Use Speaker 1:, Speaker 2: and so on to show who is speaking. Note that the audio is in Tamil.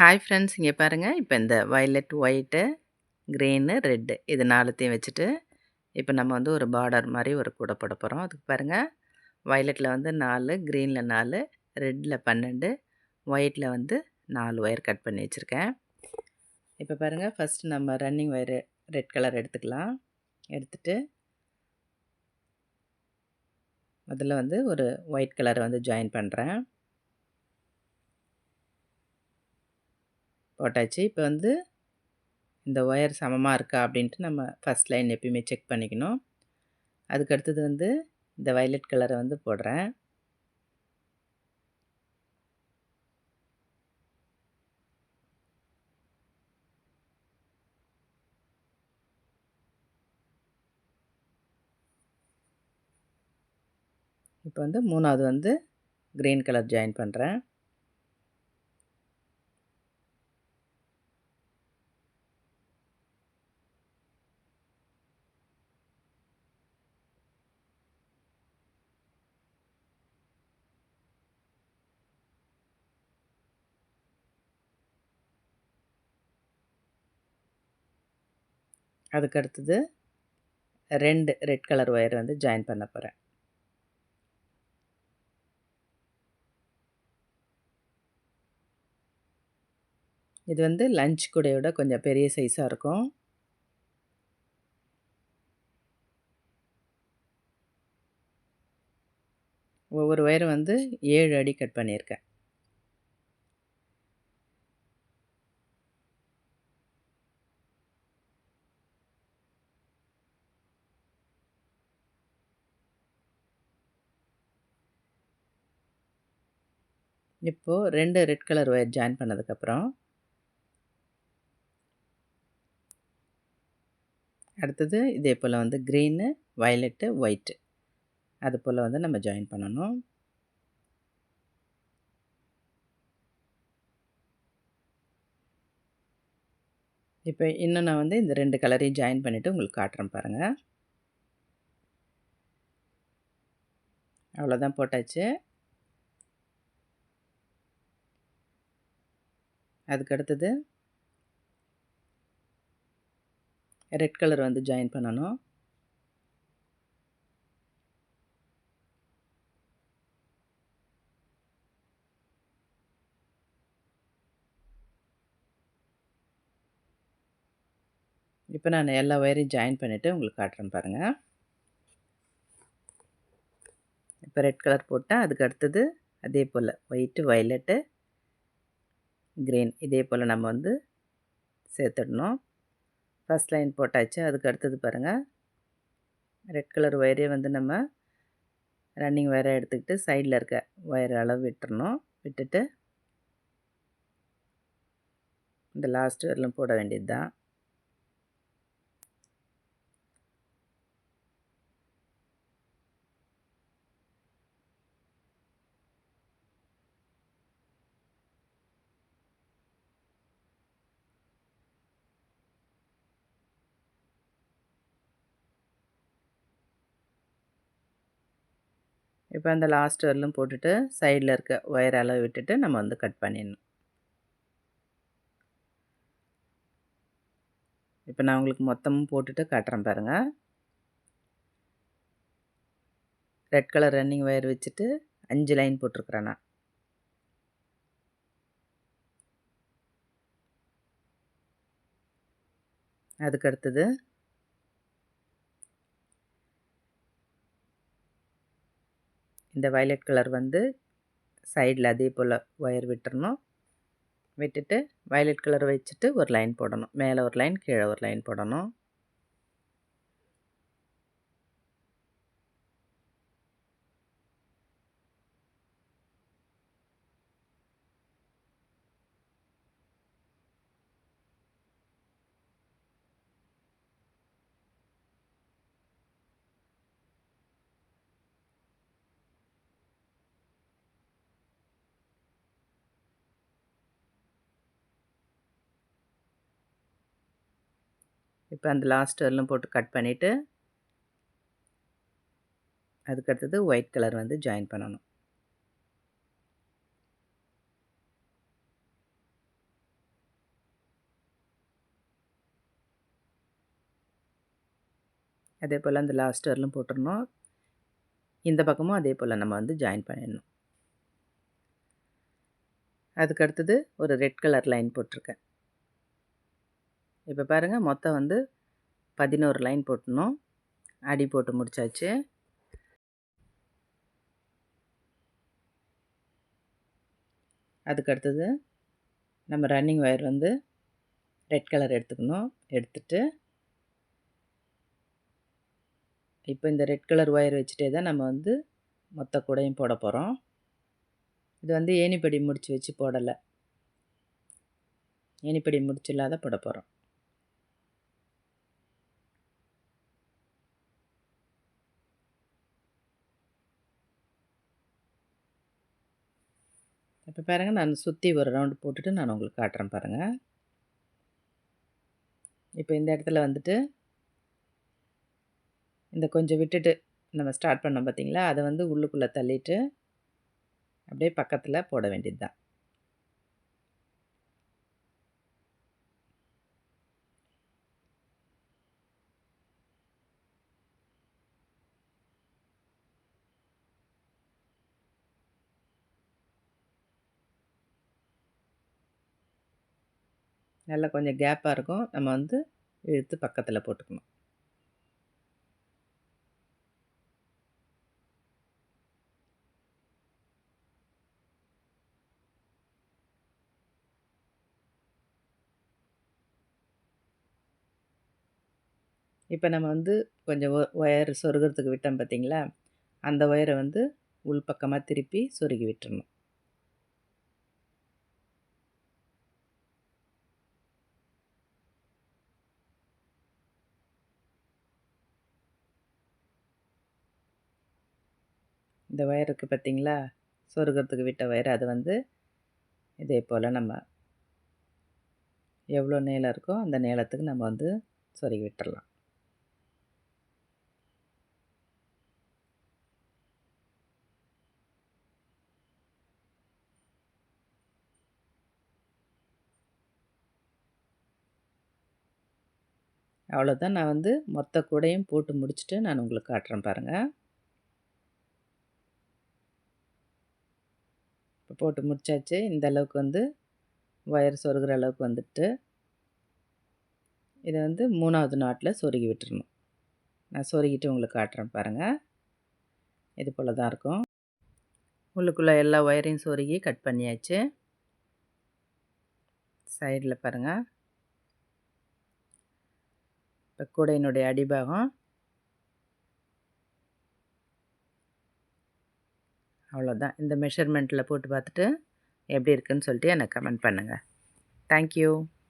Speaker 1: ஹாய் ஃப்ரெண்ட்ஸ் இங்கே பாருங்கள் இப்போ இந்த வயலட் ஒயிட்டு க்ரீனு ரெட்டு இது நாலுத்தையும் வச்சுட்டு இப்போ நம்ம வந்து ஒரு பார்டர் மாதிரி ஒரு கூடை போட போகிறோம் அதுக்கு பாருங்கள் வயலட்டில் வந்து நாலு க்ரீனில் நாலு ரெட்டில் பன்னெண்டு ஒயிட்டில் வந்து நாலு ஒயர் கட் பண்ணி வச்சுருக்கேன். இப்போ பாருங்கள் ஃபஸ்ட்டு நம்ம ரன்னிங் ஒயரு ரெட் கலர் எடுத்துக்கலாம். எடுத்துட்டு அதில் வந்து ஒரு ஒயிட் கலரை வந்து ஜாயின் பண்ணுறேன் போட்டாச்சு. இப்போ வந்து இந்த ஒயர் சமமாக இருக்கா அப்படின்ட்டு நம்ம ஃபஸ்ட் லைன் எப்பயுமே செக் பண்ணிக்கணும். அதுக்கு அடுத்தது வந்து இந்த வயலட் கலரை வந்து போடுறேன். இப்போ வந்து மூணாவது வந்து க்ரீன் கலர் ஜாயின் பண்ணுறேன் அதுக்கு அடுத்தது ரெண்டு ரெட் கலர் ஒயர் வந்து ஜாயின் பண்ண போகிறேன் இது வந்து லஞ்ச் கூடையோட கொஞ்சம் பெரிய சைஸாக இருக்கும். ஒவ்வொரு ஒயரும் வந்து ஏழு அடி கட் பண்ணியிருக்கேன். இப்போது ரெண்டு ரெட் கலர் ஒயர் ஜாயின் பண்ணதுக்கப்புறம் அடுத்தது இதே போல் வந்து க்ரீனு வயலட்டு ஒயிட்டு அது போல் வந்து நம்ம ஜாயின் பண்ணணும். இப்போ இன்னும் நான் வந்து இந்த ரெண்டு கலரையும் ஜாயின் பண்ணிவிட்டு உங்களுக்கு காட்டுறேன் பாருங்கள் அவ்வளோதான் போட்டாச்சு. அதுக்கு அடுத்தது ரெட் கலர் வந்து ஜாயின் பண்ணணும். இப்போ நான் எல்லா ஒயரையும் ஜாயின் பண்ணிவிட்டு உங்களுக்கு காட்டுறேன் பாருங்கள் இப்போ ரெட் கலர் போட்டேன் அதுக்கு அடுத்தது அதே போல் ஒயிட்டு வயலட்டு கிரீன். இதே போல் நம்ம வந்து சேர்த்துடணும். ஃபஸ்ட் லைன் போட்டாச்சு. அதுக்கு அடுத்தது பாருங்கள் ரெட் கலர் ஒயரே வந்து நம்ம ரன்னிங் ஒயரை எடுத்துக்கிட்டு சைடில் இருக்க ஒயர் அளவு விட்டுறணும். விட்டுட்டு இந்த லாஸ்ட் வரலும் போட வேண்டியது தான் இப்போ அந்த லாஸ்ட் வரலும் போட்டுட்டு சைடில் இருக்க ஒயர் அளவு விட்டுட்டு நம்ம வந்து கட் பண்ணிடணும். இப்போ நான் உங்களுக்கு மொத்தமும் போட்டுட்டு காட்டுறேன் பாருங்கள் ரெட் கலர் ரன்னிங் ஒயர் வச்சுட்டு அஞ்சு லைன் போட்டிருக்குறேன் நான். அதுக்கு அடுத்தது இந்த வயலட் கலர் வந்து சைடில் அதே போல் ஒயர் விட்டுறணும். விட்டுட்டு வயலட் கலர் வச்சுட்டு ஒரு லைன் போடணும். மேலே ஒரு லைன் கீழே ஒரு லைன் போடணும். இப்போ அந்த லாஸ்ட் வரலும் போட்டு கட் பண்ணிவிட்டு அதுக்கடுத்தது ஒயிட் கலர் வந்து ஜாயின் பண்ணணும். அதே போல் அந்த லாஸ்ட் வரலும் போட்டுடணும். இந்த பக்கமும் அதே போல் நம்ம வந்து ஜாயின் பண்ணிடணும். அதுக்கடுத்தது ஒரு ரெட் கலர் லைன் போட்டிருக்கேன். இப்போ பாருங்கள் மொத்தம் வந்து பதினோரு லைன் போட்டணும். அடி போட்டு முடித்தாச்சு அதுக்கு அடுத்தது நம்ம ரன்னிங் ஒயர் வந்து ரெட் கலர் எடுத்துக்கணும். எடுத்துட்டு இப்போ இந்த ரெட் கலர் ஒயர் வச்சுட்டே தான் நம்ம வந்து மொத்த கூடையும் போட போகிறோம் இது வந்து ஏணிப்படி முடித்து வச்சு போடலை. ஏணிப்படி முடிச்சு இல்லாத போட போகிறோம் இப்போ பாருங்கள் நான் சுற்றி ஒரு ரவுண்டு போட்டுட்டு நான் உங்களுக்கு காட்டுறேன் பாருங்கள் இப்போ இந்த இடத்துல வந்துட்டு இந்த கொஞ்சம் விட்டுட்டு நம்ம ஸ்டார்ட் பண்ணோம் பார்த்திங்களா அதை வந்து உள்ளுக்குள்ளே தள்ளிட்டு அப்படியே பக்கத்தில் போட வேண்டியது தான் நல்லா கொஞ்சம் கேப்பாக இருக்கும். நம்ம வந்து இழுத்து பக்கத்தில் போட்டுக்கணும். இப்போ நம்ம வந்து கொஞ்சம் ஒயர் சொருகிறதுக்கு விட்டோம் பார்த்திங்களா அந்த ஒயரை வந்து உள்பக்கமாக திருப்பி சொருகி விட்டுறணும். இந்த ஒயருக்கு பார்த்திங்களா? சொருகிறதுக்கு விட்ட ஒயர் அது வந்து இதே போல் நம்ம எவ்வளோ நீளம் இருக்கோ அந்த நீளத்துக்கு நம்ம வந்து சொருகி விட்டுடலாம் அவ்வளோதான் நான் வந்து மொத்த கூடையும் போட்டு முடிச்சுட்டு நான் உங்களுக்கு காட்டுறேன் பாருங்கள் இப்போ போட்டு முடிச்சாச்சு. இந்த அளவுக்கு வந்து ஒயர் சொருகிற அளவுக்கு வந்துட்டு இதை வந்து மூணாவது நாட்டில் சொருகி விட்டுருணும் நான் சொருகிட்டு உங்களுக்கு காட்டுறேன் பாருங்கள் இது போல் தான் இருக்கும். உள்ளுக்குள்ளே எல்லா ஒயரையும் சொருகி கட் பண்ணியாச்சு. சைடில் பாருங்கள் இப்போ கூடையினுடைய அடிபாகம். அவ்வளோதான். இந்த மெஷர்மெண்ட்டில் போட்டு பார்த்துட்டு எப்படி இருக்குன்னு சொல்லிட்டு எனக்கு கமெண்ட் பண்ணுங்கள் தேங்க்யூ